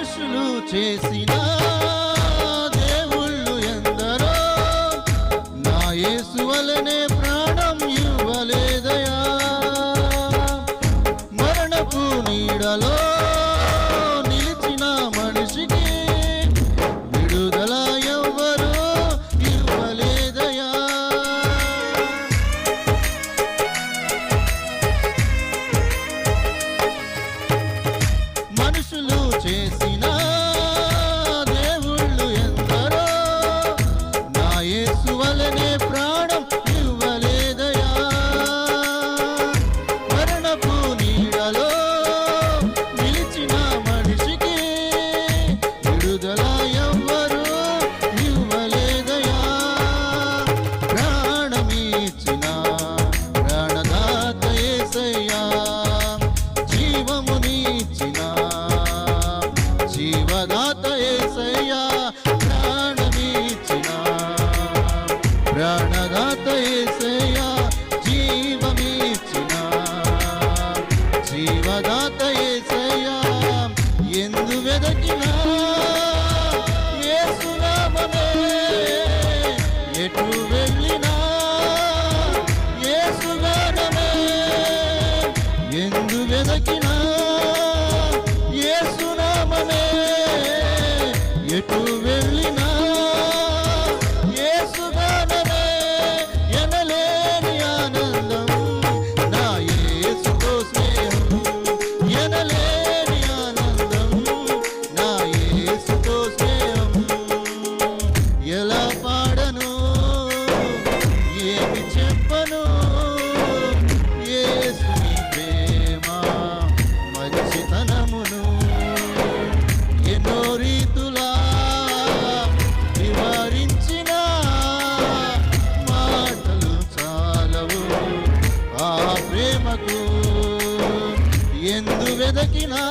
మనుషులు చేసినా దాత ఏసయ్యా ప్రాణమిచ్చిన ప్రాణదాత ఏసయ్యా జీవమిచ్చిన జీవదాత Et tout. de esquina